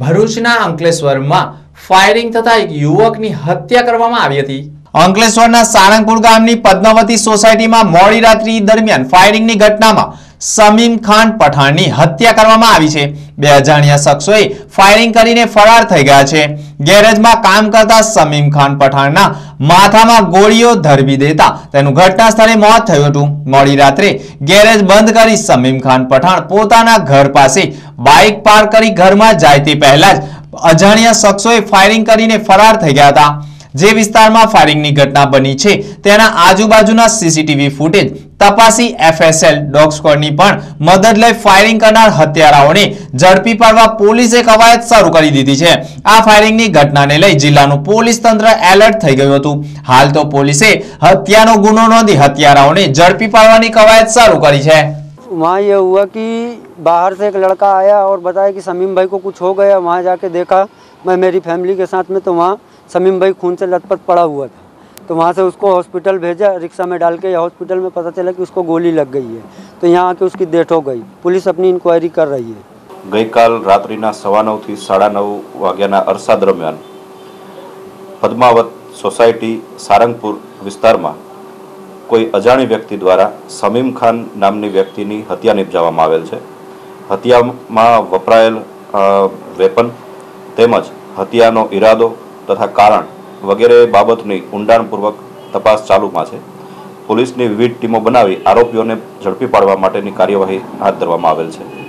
ભરૂચના અંકલેશ્વરમાં ફાયરિંગ થતા એક યુવકની હત્યા કરવામાં આવી હતી. અંકલેશ્વરના સારંગપુર ગામની પદ્માવતી સોસાયટીમાં મોડી રાત્રિ દરમિયાન ફાયરિંગની ઘટનામાં સમીમ ખાન પઠાણની હત્યા કરવામાં આવી છે. બે અજાણ્યા શખ્સોએ ફાયરિંગ કરીને ફરાર થઈ ગયા છે. ગેરેજમાં કામ કરતા સમીમ ખાન પઠાણના માથામાં ગોળીઓ ધરવી દેતા તેનું ઘટના સ્થળે મોત થયું હતું. મોડી રાત્રે ગેરેજ બંધ કરી સમીમ ખાન પઠાણ પોતાના ઘર પાસે બાઇક પાર્ક કરી ઘરમાં જાય તે પહેલા જ અજાણ્યા શખ્સોએ ફાયરિંગ કરીને ફરાર થઈ ગયા હતા. જે વિસ્તારમાં ફાયરિંગની ઘટના બની છે તેના આજુબાજુના સીસીટીવી ફૂટેજ તપાસી એફએસએલ ડોગ સ્ક્વોડની પણ મદદ લઈ ફાયરિંગ કરનાર હત્યારાઓને ઝડપી પાડવા પોલીસે કવાયત શરૂ કરી દીધી છે આ ફાયરિંગની ઘટનાને લઈ જિલ્લાનું પોલીસ તંત્ર એલર્ટ થઈ ગયું હતું હાલ તો પોલીસે હત્યાનો ગુનો નોંધી હત્યારાઓને ઝડપી પાડવાની કવાયત શરૂ કરી છે वहाँ ये हुआ कि बाहर से एक लड़का आया और बताया कि समीम भाई को कुछ हो गया वहाँ जाके देखा मैं मेरी फैमिली के साथ में तो वहाँ समीम भाई खून से लथपथ पड़ा हुआ था तो वहाँ से उसको हॉस्पिटल भेजा रिक्शा में डाल के हॉस्पिटल में पता चला कि उसको गोली लग गई है तो यहाँ आके उसकी डेथ हो गई पुलिस अपनी इंक्वायरी कर रही है ગઈકાલ રાત્રિના સવા નવથી સાડા નવ વાગ્યાના અરસા દરમિયાન પદ્માવત સોસાયટી સારંગપુર વિસ્તારમાં કોઈ અજાણી વ્યક્તિ દ્વારા સમીમ ખાન નામની વ્યક્તિની હત્યા નિપજાવવામાં આવેલ છે હત્યામાં વપરાયેલ અ, વેપન તેમજ હત્યાનો ઈરાદો તથા કારણ વગેરે બાબતની ઊંડાણપૂર્વક તપાસ ચાલુમાં છે. પોલીસની વિવિધ ટીમો બનાવી આરોપીઓને ઝડપી પાડવા માટેની કાર્યવાહી હાથ ધરવામાં આવેલ છે.